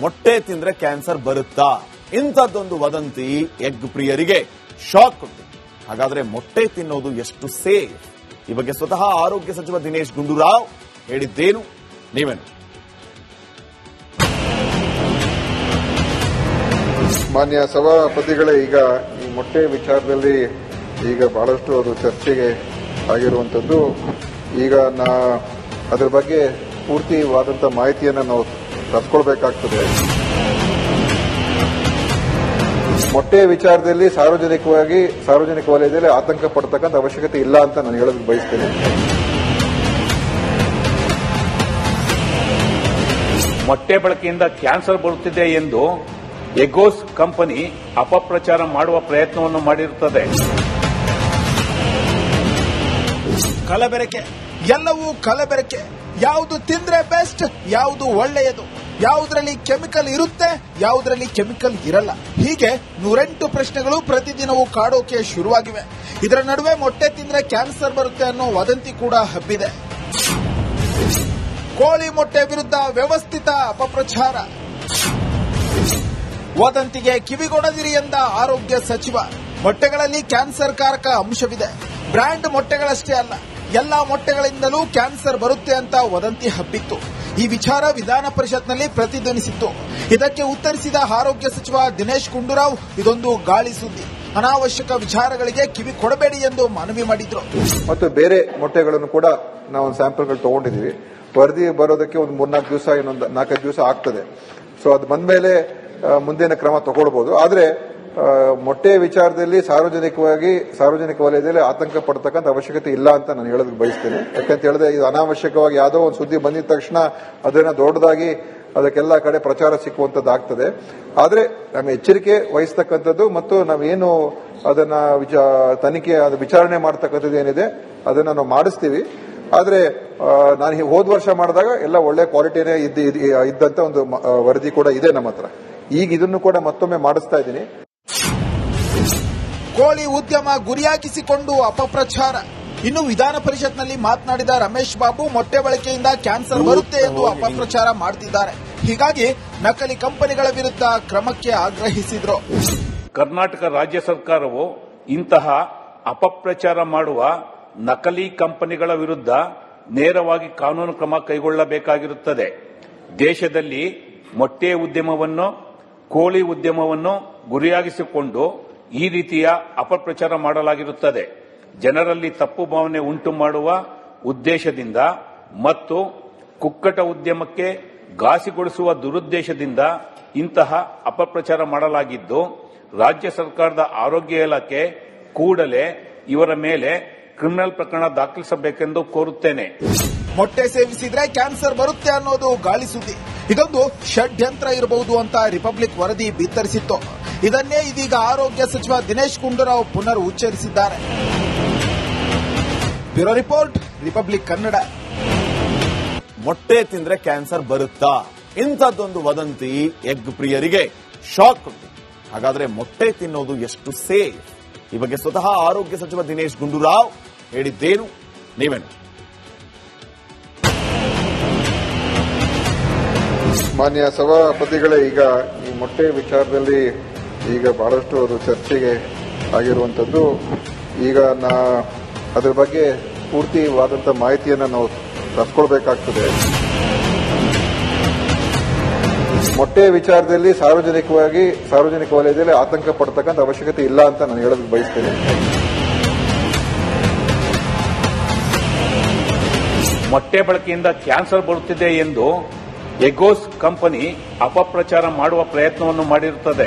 ಮೊಟ್ಟೆ ತಿಂದ್ರೆ ಕ್ಯಾನ್ಸರ್ ಬರುತ್ತಾ? ಇಂಥದ್ದೊಂದು ವದಂತಿ ಎಗ್ ಪ್ರಿಯರಿಗೆ ಶಾಕ್ ಕೊಟ್ಟು ಹಾಗಾದ್ರೆ ಮೊಟ್ಟೆ ತಿನ್ನೋದು ಎಷ್ಟು ಸೇಫ್? ಈ ಬಗ್ಗೆ ಸ್ವತಃ ಆರೋಗ್ಯ ಸಚಿವ ದಿನೇಶ್ ಗುಂಡೂರಾವ್ ಹೇಳಿದ್ದೇನು. ನೀವೇನು? ಮಾನ್ಯ ಸಭಾಪತಿಗಳೇ, ಈಗ ಈ ಮೊಟ್ಟೆ ವಿಚಾರದಲ್ಲಿ ಈಗ ಬಹಳಷ್ಟು ಅದು ಚರ್ಚೆಗೆ ಆಗಿರುವಂಥದ್ದು. ಈಗ ನಾ ಅದರ ಬಗ್ಗೆ ಪೂರ್ತಿವಾದಂಥ ಮಾಹಿತಿಯನ್ನು ನಾವು ತರ್ಸ್ಕೊಳ್ಬೇಕಾಗ್ತದೆ ಮೊಟ್ಟೆ ವಿಚಾರದಲ್ಲಿ ಸಾರ್ವಜನಿಕವಾಗಿ ಸಾರ್ವಜನಿಕ ವಲಯದಲ್ಲಿ ಆತಂಕ ಪಡ್ತಕ್ಕಂಥ ಅವಶ್ಯಕತೆ ಇಲ್ಲ ಅಂತ ನಾನು ಹೇಳೋದಕ್ಕೆ ಬಯಸ್ತೇನೆ. ಮೊಟ್ಟೆ ಬಳಕೆಯಿಂದ ಕ್ಯಾನ್ಸರ್ ಬರುತ್ತಿದೆ ಎಂದು ಎಗೋಸ್ ಕಂಪನಿ ಅಪಪ್ರಚಾರ ಮಾಡುವ ಪ್ರಯತ್ನವನ್ನು ಮಾಡಿರುತ್ತದೆ. ಕಲಬೆರಕೆ ಎಲ್ಲವೂ ಕಲಬೆರಕೆ. ಯಾವುದು ತಿಂದ್ರೆ ಬೆಸ್ಟ್ ಯಾವುದು ಒಳ್ಳೆಯದು. ಯಾವುದರಲ್ಲಿ ಕೆಮಿಕಲ್ ಇರುತ್ತೆ, ಯಾವುದರಲ್ಲಿ ಕೆಮಿಕಲ್ ಇರಲ್ಲ. ಹೀಗೆ ನೂರೆಂಟು ಪ್ರಶ್ನೆಗಳು ಪ್ರತಿದಿನವೂ ಕಾಡೋಕೆ ಶುರುವಾಗಿವೆ. ಇದರ ನಡುವೆ ಮೊಟ್ಟೆ ತಿಂದ್ರೆ ಕ್ಯಾನ್ಸರ್ ಬರುತ್ತೆ ಅನ್ನೋ ವದಂತಿ ಕೂಡ ಹಬ್ಬಿದೆ. ಕೋಳಿ ಮೊಟ್ಟೆ ವಿರುದ್ಧ ವ್ಯವಸ್ಥಿತ ಅಪಪ್ರಚಾರ. ವದಂತಿಗೆ ಕಿವಿಗೊಡದಿರಿ ಎಂದ ಆರೋಗ್ಯ ಸಚಿವ. ಮೊಟ್ಟೆಗಳಲ್ಲಿ ಕ್ಯಾನ್ಸರ್ ಕಾರಕ ಅಂಶವಿದೆ. ಬ್ರ್ಯಾಂಡ್ ಮೊಟ್ಟೆಗಳಷ್ಟೇ ಅಲ್ಲ, ಎಲ್ಲಾ ಮೊಟ್ಟೆಗಳಿಂದಲೂ ಕ್ಯಾನ್ಸರ್ ಬರುತ್ತೆ ಅಂತ ವದಂತಿ ಹಬ್ಬಿತ್ತು. ಈ ವಿಚಾರ ವಿಧಾನ ಪರಿಷತ್ನಲ್ಲಿ ಪ್ರತಿಧ್ವನಿಸಿತ್ತು. ಇದಕ್ಕೆ ಉತ್ತರಿಸಿದ ಆರೋಗ್ಯ ಸಚಿವ ದಿನೇಶ್ ಗುಂಡೂರಾವ್, ಇದೊಂದು ಗಾಳಿ ಸುದ್ದಿ. ಅನಾವಶ್ಯಕ ವಿಚಾರಗಳಿಗೆ ಕಿವಿ ಕೊಡಬೇಡಿ ಎಂದು ಮನವಿ ಮಾಡಿದ್ರು. ಮತ್ತು ಬೇರೆ ಮೊಟ್ಟೆಗಳನ್ನು ಕೂಡ ನಾವು ಸ್ಯಾಂಪಲ್ ಸ್ಯಾಂಪಲ್ಗಳು ತಗೊಂಡಿದ್ದೀವಿ. ವರದಿ ಬರೋದಕ್ಕೆ ಒಂದು ಮೂರ್ನಾಲ್ಕು ದಿವಸ, ಇನ್ನೊಂದು ನಾಲ್ಕೈದು ದಿವಸ ಆಗ್ತದೆ. ಸೊ ಅದು ಬಂದ ಮೇಲೆ ಮುಂದಿನ ಕ್ರಮ ತಗೊಳ್ಬಹುದು ಆದ್ರೆ ಮೊಟ್ಟೆ ವಿಚಾರದಲ್ಲಿ ಸಾರ್ವಜನಿಕವಾಗಿ, ಸಾರ್ವಜನಿಕ ವಲಯದಲ್ಲಿ ಆತಂಕ ಪಡ್ತಕ್ಕಂಥ ಅವಶ್ಯಕತೆ ಇಲ್ಲ ಅಂತ ನಾನು ಹೇಳೋದಕ್ಕೆ ಬಯಸ್ತೇನೆ. ಯಾಕಂತ ಹೇಳಿದ್ರೆ, ಇದು ಅನಾವಶ್ಯಕವಾಗಿ ಯಾವುದೋ ಒಂದು ಸುದ್ದಿ ಬಂದಿದ ತಕ್ಷಣ ಅದನ್ನ ದೊಡ್ಡದಾಗಿ ಅದಕ್ಕೆಲ್ಲ ಕಡೆ ಪ್ರಚಾರ ಸಿಕ್ಕುವಂಥದ್ದು ಆಗ್ತದೆ. ಆದರೆ ನಮ್ಮ ಎಚ್ಚರಿಕೆ ವಹಿಸ್ತಕ್ಕಂಥದ್ದು ಮತ್ತು ನಾವೇನು ಅದನ್ನ ವಿಚಾ, ತನಿಖೆ, ಅದು ವಿಚಾರಣೆ ಮಾಡ್ತಕ್ಕಂಥದ್ದು ಏನಿದೆ, ಅದನ್ನ ನಾವು ಮಾಡಿಸ್ತೀವಿ. ಆದರೆ ನಾನು ಹೋದ ವರ್ಷ ಮಾಡಿದಾಗ ಎಲ್ಲ ಒಳ್ಳೆ ಕ್ವಾಲಿಟಿನೇ ಇದ್ದ, ಇದ್ದ- ಇದ್ದಂತ ಒಂದು ವರದಿ ಕೂಡ ಇದೆ ನಮ್ಮ ಹತ್ರ. ಈಗ ಇದನ್ನು ಕೂಡ ಮತ್ತೊಮ್ಮೆ ಮಾಡಿಸ್ತಾ ಇದ್ದೀನಿ. ಕೋಳಿ ಉದ್ಯಮ ಗುರಿಯಾಗಿಸಿಕೊಂಡು ಅಪಪ್ರಚಾರ. ಇನ್ನು ವಿಧಾನ ಪರಿಷತ್ನಲ್ಲಿ ಮಾತನಾಡಿದ ರಮೇಶ್ ಬಾಬು, ಮೊಟ್ಟೆ ಬಳಕೆಯಿಂದ ಕ್ಯಾನ್ಸರ್ ಬರುತ್ತೆ ಎಂದು ಅಪಪ್ರಚಾರ ಮಾಡ್ತಿದ್ದಾರೆ. ಹೀಗಾಗಿ ನಕಲಿ ಕಂಪನಿಗಳ ವಿರುದ್ಧ ಕ್ರಮಕ್ಕೆ ಆಗ್ರಹಿಸಿದ್ರು. ಕರ್ನಾಟಕ ರಾಜ್ಯ ಸರ್ಕಾರವು ಇಂತಹ ಅಪಪ್ರಚಾರ ಮಾಡುವ ನಕಲಿ ಕಂಪನಿಗಳ ವಿರುದ್ಧ ನೇರವಾಗಿ ಕಾನೂನು ಕ್ರಮ ಕೈಗೊಳ್ಳಬೇಕಾಗಿರುತ್ತದೆ. ದೇಶದಲ್ಲಿ ಮೊಟ್ಟೆ ಉದ್ಯಮವನ್ನು, ಕೋಳಿ ಉದ್ಯಮವನ್ನು ಗುರಿಯಾಗಿಸಿಕೊಂಡು ಈ ರೀತಿಯ ಅಪಪ್ರಚಾರ ಮಾಡಲಾಗಿರುತ್ತದೆ. ಜನರಲ್ಲಿ ತಪ್ಪು ಭಾವನೆ ಉಂಟು ಮಾಡುವ ಉದ್ದೇಶದಿಂದ ಮತ್ತು ಕುಕ್ಕಟ ಉದ್ಯಮಕ್ಕೆ ಘಾಸಿಗೊಳಿಸುವ ದುರುದ್ದೇಶದಿಂದ ಇಂತಹ ಅಪಪ್ರಚಾರ ಮಾಡಲಾಗಿದ್ದು, ರಾಜ್ಯ ಸರ್ಕಾರದ ಆರೋಗ್ಯ ಇಲಾಖೆ ಕೂಡಲೇ ಇವರ ಮೇಲೆ ಕ್ರಿಮಿನಲ್ ಪ್ರಕರಣ ದಾಖಲಿಸಬೇಕೆಂದು ಕೋರುತ್ತೇನೆ. ಮೊಟ್ಟೆ ಸೇವಿಸಿದ್ರೆ ಕ್ಯಾನ್ಸರ್ ಬರುತ್ತೆ ಅನ್ನೋದು ಗಾಳಿ ಸುದ್ದಿ. ಇದೊಂದು ಷಡ್ಯಂತ್ರ ಇರಬಹುದು ಅಂತ ರಿಪಬ್ಲಿಕ್ ವರದಿ ಬಿತ್ತರಿಸಿತ್ತು. ಇದನ್ನೇ ಇದೀಗ ಆರೋಗ್ಯ ಸಚಿವ ದಿನೇಶ್ ಗುಂಡೂರಾವ್ ಪುನರ್ ಉಚ್ಚರಿಸಿದ್ದಾರೆ. Bureau report Republic Kannada. ಮೊಟ್ಟೆ ತಿಂದ್ರೆ ಕ್ಯಾನ್ಸರ್ ಬರುತ್ತಾ? ಇಂಥದ್ದೊಂದು ವದಂತಿ ಎಗ್ ಪ್ರಿಯರಿಗೆ ಶಾಕ್ ಉಂಟು. ಹಾಗಾದ್ರೆ ಮೊಟ್ಟೆ ತಿನ್ನೋದು ಎಷ್ಟು ಸೇಫ್? ಈ ಬಗ್ಗೆ ಸ್ವತಃ ಆರೋಗ್ಯ ಸಚಿವ ದಿನೇಶ್ ಗುಂಡೂರಾವ್ ಹೇಳಿದ್ದೇನು ನೀವೇನು? ಮಾನ್ಯ ಸಭಾಪತಿಗಳೇ ಈಗ ಈ ಮೊಟ್ಟೆ ವಿಚಾರದಲ್ಲಿ ಈಗ ಬಹಳಷ್ಟು ಅದು ಚರ್ಚೆಗೆ ಆಗಿರುವಂಥದ್ದು. ಈಗ ನಾ ಅದರ ಬಗ್ಗೆ ಪೂರ್ತಿವಾದಂಥ ಮಾಹಿತಿಯನ್ನು ನಾವು ತರ್ಸ್ಕೊಳ್ಬೇಕಾಗ್ತದೆ ಮೊಟ್ಟೆ ವಿಚಾರದಲ್ಲಿ ಸಾರ್ವಜನಿಕವಾಗಿ, ಸಾರ್ವಜನಿಕ ವಲಯದಲ್ಲಿ ಆತಂಕ ಪಡ್ತಕ್ಕಂಥ ಅವಶ್ಯಕತೆ ಇಲ್ಲ ಅಂತ ನಾನು ಹೇಳೋದಕ್ಕೆ ಬಯಸ್ತೇನೆ. ಮೊಟ್ಟೆ ಬಳಕೆಯಿಂದ ಕ್ಯಾನ್ಸರ್ ಬರುತ್ತಿದೆ ಎಂದು ಎಗೋಸ್ ಕಂಪನಿ ಅಪಪ್ರಚಾರ ಮಾಡುವ ಪ್ರಯತ್ನವನ್ನು ಮಾಡಿರುತ್ತದೆ.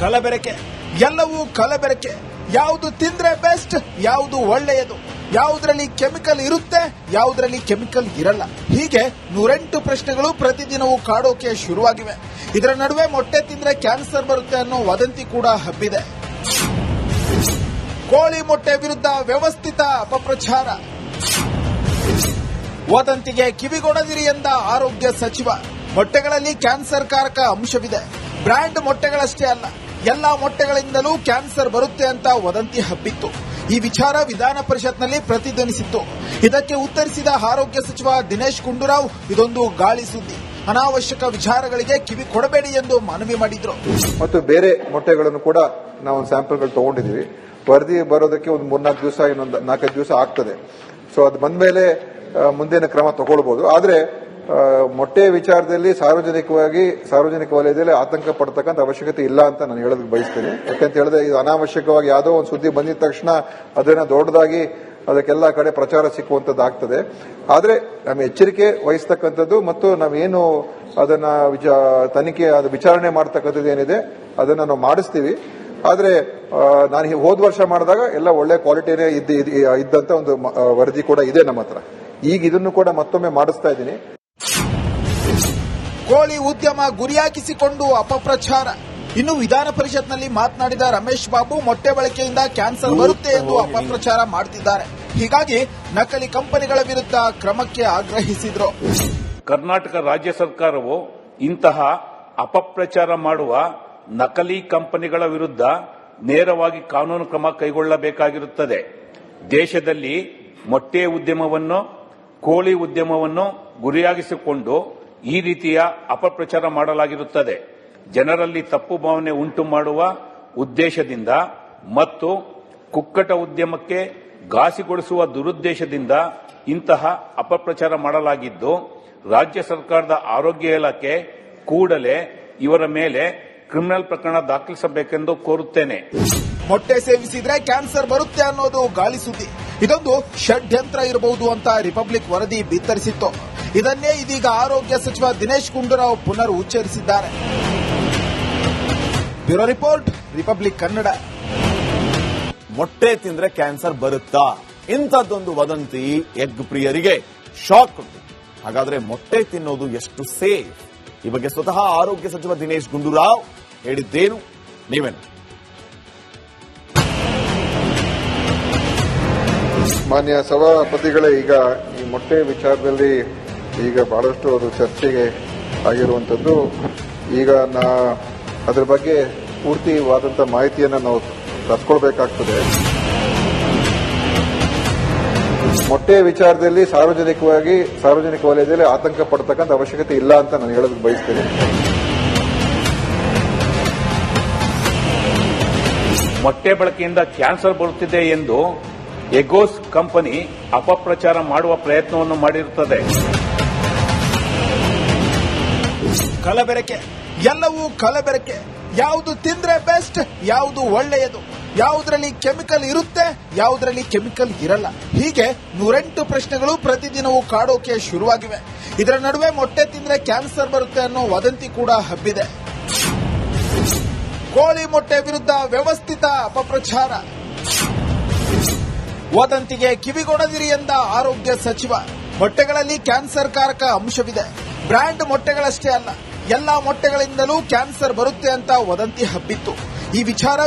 ಕಲಬೆರಕೆ. ಎಲ್ಲವೂ ಕಲಬೆರಕೆ. ಯಾವುದು ತಿಂದ್ರೆ ಬೆಸ್ಟ್ ಯಾವುದು ಒಳ್ಳೆಯದು. ಯಾವುದರಲ್ಲಿ ಕೆಮಿಕಲ್ ಇರುತ್ತೆ, ಯಾವುದರಲ್ಲಿ ಕೆಮಿಕಲ್ ಇರಲ್ಲ. ಹೀಗೆ ನೂರೆಂಟು ಪ್ರಶ್ನೆಗಳು ಪ್ರತಿದಿನವೂ ಕಾಡೋಕೆ ಶುರುವಾಗಿವೆ. ಇದರ ನಡುವೆ ಮೊಟ್ಟೆ ತಿಂದ್ರೆ ಕ್ಯಾನ್ಸರ್ ಬರುತ್ತೆ ಅನ್ನೋ ವದಂತಿ ಕೂಡ ಹಬ್ಬಿದೆ. ಕೋಳಿ ಮೊಟ್ಟೆ ವಿರುದ್ಧ ವ್ಯವಸ್ಥಿತ ಅಪಪ್ರಚಾರ. ವದಂತಿಗೆ ಕಿವಿಗೊಡದಿರಿ ಎಂದ ಆರೋಗ್ಯ ಸಚಿವ. ಮೊಟ್ಟೆಗಳಲ್ಲಿ ಕ್ಯಾನ್ಸರ್ ಕಾರಕ ಅಂಶವಿದೆ. ಬ್ರ್ಯಾಂಡ್ ಮೊಟ್ಟೆಗಳಷ್ಟೇ ಅಲ್ಲ ಎಲ್ಲಾ ಮೊಟ್ಟೆಗಳಿಂದಲೂ ಕ್ಯಾನ್ಸರ್ ಬರುತ್ತೆ ಅಂತ ವದಂತಿ ಹಬ್ಬಿತ್ತು. ಈ ವಿಚಾರ ವಿಧಾನ ಪರಿಷತ್ನಲ್ಲಿ ಪ್ರತಿಧ್ವನಿಸಿತ್ತು. ಇದಕ್ಕೆ ಉತ್ತರಿಸಿದ ಆರೋಗ್ಯ ಸಚಿವ ದಿನೇಶ್ ಗುಂಡೂರಾವ್, ಇದೊಂದು ಗಾಳಿ ಸುದ್ದಿ. ಅನಾವಶ್ಯಕ ವಿಚಾರಗಳಿಗೆ ಕಿವಿ ಕೊಡಬೇಡಿ ಎಂದು ಮನವಿ ಮಾಡಿದ್ರು. ಮತ್ತು ಬೇರೆ ಮೊಟ್ಟೆಗಳನ್ನು ಕೂಡ ನಾವು ಸ್ಯಾಂಪಲ್ಗಳು ತಗೊಂಡಿದೀವಿ ವರದಿ ಬರೋದಕ್ಕೆ ಒಂದು ಮೂರ್ನಾಲ್ಕು ದಿವಸ, ಇನ್ನೊಂದು ನಾಲ್ಕೈದು ದಿವಸ ಆಗ್ತದೆ. ಸೊ ಅದು ಬಂದ ಮೇಲೆ ಮುಂದಿನ ಕ್ರಮ ತಗೊಳ್ಬಹುದು ಆದ್ರೆ ಮೊಟ್ಟೆ ವಿಚಾರದಲ್ಲಿ ಸಾರ್ವಜನಿಕವಾಗಿ, ಸಾರ್ವಜನಿಕ ವಲಯದಲ್ಲಿ ಆತಂಕ ಪಡ್ತಕ್ಕಂಥ ಅವಶ್ಯಕತೆ ಇಲ್ಲ ಅಂತ ನಾನು ಹೇಳೋದಕ್ಕೆ ಬಯಸ್ತೇನೆ. ಯಾಕಂತ ಹೇಳಿದ್ರೆ, ಇದು ಅನಾವಶ್ಯಕವಾಗಿ ಯಾವುದೋ ಒಂದು ಸುದ್ದಿ ಬಂದಿದ ತಕ್ಷಣ ಅದನ್ನ ದೊಡ್ಡದಾಗಿ ಅದಕ್ಕೆಲ್ಲ ಕಡೆ ಪ್ರಚಾರ ಸಿಕ್ಕುವಂಥದ್ದು ಆಗ್ತದೆ ಆದರೆ ನಮ್ಮ ಎಚ್ಚರಿಕೆ ವಹಿಸ್ತಕ್ಕಂಥದ್ದು ಮತ್ತು ನಾವೇನು ಅದನ್ನ ತನಿಖೆ, ಅದು ವಿಚಾರಣೆ ಮಾಡ್ತಕ್ಕಂಥದ್ದು ಏನಿದೆ, ಅದನ್ನ ನಾವು ಮಾಡಿಸ್ತೀವಿ. ಆದರೆ ನಾನು ಹೋದ ವರ್ಷ ಮಾಡಿದಾಗ ಎಲ್ಲ ಒಳ್ಳೆ ಕ್ವಾಲಿಟಿನೇ ಇದ್ದ, ಇದ್ದ- ಇದ್ದಂತ ಒಂದು ವರದಿ ಕೂಡ ಇದೆ ನಮ್ಮ ಹತ್ರ. ಈಗ ಇದನ್ನು ಕೂಡ ಮತ್ತೊಮ್ಮೆ ಮಾಡಿಸ್ತಾ ಇದ್ದೀನಿ. ಕೋಳಿ ಉದ್ಯಮ ಗುರಿಯಾಗಿಸಿಕೊಂಡು ಅಪಪ್ರಚಾರ. ಇನ್ನು ವಿಧಾನ ಪರಿಷತ್ನಲ್ಲಿ ಮಾತನಾಡಿದ ರಮೇಶ್ ಬಾಬು, ಮೊಟ್ಟೆ ಬಳಕೆಯಿಂದ ಕ್ಯಾನ್ಸರ್ ಬರುತ್ತೆ ಎಂದು ಅಪಪ್ರಚಾರ ಮಾಡುತ್ತಿದ್ದಾರೆ ಹೀಗಾಗಿ ನಕಲಿ ಕಂಪನಿಗಳ ವಿರುದ್ಧ ಕ್ರಮಕ್ಕೆ ಆಗ್ರಹಿಸಿದ್ರು. ಕರ್ನಾಟಕ ರಾಜ್ಯ ಸರ್ಕಾರವು ಇಂತಹ ಅಪಪ್ರಚಾರ ಮಾಡುವ ನಕಲಿ ಕಂಪನಿಗಳ ವಿರುದ್ಧ ನೇರವಾಗಿ ಕಾನೂನು ಕ್ರಮ ಕೈಗೊಳ್ಳಬೇಕಾಗಿರುತ್ತದೆ. ದೇಶದಲ್ಲಿ ಮೊಟ್ಟೆ ಉದ್ಯಮವನ್ನು, ಕೋಳಿ ಉದ್ಯಮವನ್ನು ಗುರಿಯಾಗಿಸಿಕೊಂಡು ಈ ರೀತಿಯ ಅಪಪ್ರಚಾರ ಮಾಡಲಾಗಿರುತ್ತದೆ. ಜನರಲ್ಲಿ ತಪ್ಪು ಭಾವನೆ ಉಂಟು ಮಾಡುವ ಉದ್ದೇಶದಿಂದ ಮತ್ತು ಕುಕ್ಕಟ ಉದ್ಯಮಕ್ಕೆ ಘಾಸಿಗೊಳಿಸುವ ದುರುದ್ದೇಶದಿಂದ ಇಂತಹ ಅಪಪ್ರಚಾರ ಮಾಡಲಾಗಿದ್ದು, ರಾಜ್ಯ ಸರ್ಕಾರದ ಆರೋಗ್ಯ ಇಲಾಖೆ ಕೂಡಲೇ ಇವರ ಮೇಲೆ ಕ್ರಿಮಿನಲ್ ಪ್ರಕರಣ ದಾಖಲಿಸಬೇಕೆಂದು ಕೋರುತ್ತೇನೆ. ಮೊಟ್ಟೆ ಸೇವಿಸಿದ್ರೆ ಕ್ಯಾನ್ಸರ್ ಬರುತ್ತೆ ಅನ್ನೋದು ಗಾಳಿ ಸುದ್ದಿ. ಇದೊಂದು ಷಡ್ಯಂತ್ರ ಇರಬಹುದು ಅಂತ ರಿಪಬ್ಲಿಕ್ ವರದಿ ಬಿತ್ತರಿಸಿತ್ತು. ಇದನ್ನೇ ಇದೀಗ ಆರೋಗ್ಯ ಸಚಿವ ದಿನೇಶ್ ಗುಂಡೂರಾವ್ ಪುನರ್ ಉಚ್ಚರಿಸಿದ್ದಾರೆ. Bureau report Republic Kannada. ಮೊಟ್ಟೆ ತಿಂದ್ರೆ ಕ್ಯಾನ್ಸರ್ ಬರುತ್ತಾ? ಇಂಥದ್ದೊಂದು ವದಂತಿ ಎಗ್ ಪ್ರಿಯರಿಗೆ ಶಾಕ್ ಉಂಟು ಹಾಗಾದ್ರೆ ಮೊಟ್ಟೆ ತಿನ್ನೋದು ಎಷ್ಟು ಸೇಫ್? ಈ ಬಗ್ಗೆ ಸ್ವತಃ ಆರೋಗ್ಯ ಸಚಿವ ದಿನೇಶ್ ಗುಂಡೂರಾವ್ ಹೇಳಿದ್ದೇನು? ನೀವೇನು? ಮಾನ್ಯ ಸಭಾಪತಿಗಳೇ ಈಗ ಈ ಮೊಟ್ಟೆ ವಿಚಾರದಲ್ಲಿ ಈಗ ಬಹಳಷ್ಟು ಅದು ಚರ್ಚೆಗೆ ಆಗಿರುವಂಥದ್ದು. ಈಗ ನಾ ಅದರ ಬಗ್ಗೆ ಪೂರ್ತಿವಾದಂಥ ಮಾಹಿತಿಯನ್ನು ನಾವು ತರ್ಸ್ಕೊಳ್ಬೇಕಾಗ್ತದೆ ಮೊಟ್ಟೆ ವಿಚಾರದಲ್ಲಿ ಸಾರ್ವಜನಿಕವಾಗಿ, ಸಾರ್ವಜನಿಕ ವಲಯದಲ್ಲಿ ಆತಂಕ ಪಡ್ತಕ್ಕಂಥ ಅವಶ್ಯಕತೆ ಇಲ್ಲ ಅಂತ ನಾನು ಹೇಳೋದಕ್ಕೆ ಬಯಸ್ತೇನೆ. ಮೊಟ್ಟೆ ಬಳಕೆಯಿಂದ ಕ್ಯಾನ್ಸರ್ ಬರುತ್ತಿದೆ ಎಂದು ಎಗೋಸ್ ಕಂಪನಿ ಅಪಪ್ರಚಾರ ಮಾಡುವ ಪ್ರಯತ್ನವನ್ನು ಮಾಡಿರುತ್ತದೆ. ಕಲಬೆರಕೆ. ಎಲ್ಲವೂ ಕಲಬೆರಕೆ. ಯಾವುದು ತಿಂದ್ರೆ ಬೆಸ್ಟ್, ಯಾವುದು ಒಳ್ಳೆಯದು. ಯಾವುದರಲ್ಲಿ ಕೆಮಿಕಲ್ ಇರುತ್ತೆ, ಯಾವುದರಲ್ಲಿ ಕೆಮಿಕಲ್ ಇರಲ್ಲ. ಹೀಗೆ ನೂರೆಂಟು ಪ್ರಶ್ನೆಗಳು ಪ್ರತಿದಿನವೂ ಕಾಡೋಕೆ ಶುರುವಾಗಿವೆ. ಇದರ ನಡುವೆ ಮೊಟ್ಟೆ ತಿಂದ್ರೆ ಕ್ಯಾನ್ಸರ್ ಬರುತ್ತೆ ಅನ್ನೋ ವದಂತಿ ಕೂಡ ಹಬ್ಬಿದೆ. ಕೋಳಿ ಮೊಟ್ಟೆ ವಿರುದ್ಧ ವ್ಯವಸ್ಥಿತ ಅಪಪ್ರಚಾರ. ವದಂತಿಗೆ ಕಿವಿಗೊಡದಿರಿ ಎಂದ ಆರೋಗ್ಯ ಸಚಿವ. ಮೊಟ್ಟೆಗಳಲ್ಲಿ ಕ್ಯಾನ್ಸರ್ ಕಾರಕ ಅಂಶವಿದೆ. ಬ್ರ್ಯಾಂಡ್ ಮೊಟ್ಟೆಗಳಷ್ಟೇ ಅಲ್ಲ ಎಲ್ಲಾ ಮೊಟ್ಟೆಗಳಿಂದಲೂ ಕ್ಯಾನ್ಸರ್ ಬರುತ್ತೆ ಅಂತ ವದಂತಿ ಹಬ್ಬಿತ್ತು. ಈ ವಿಚಾರ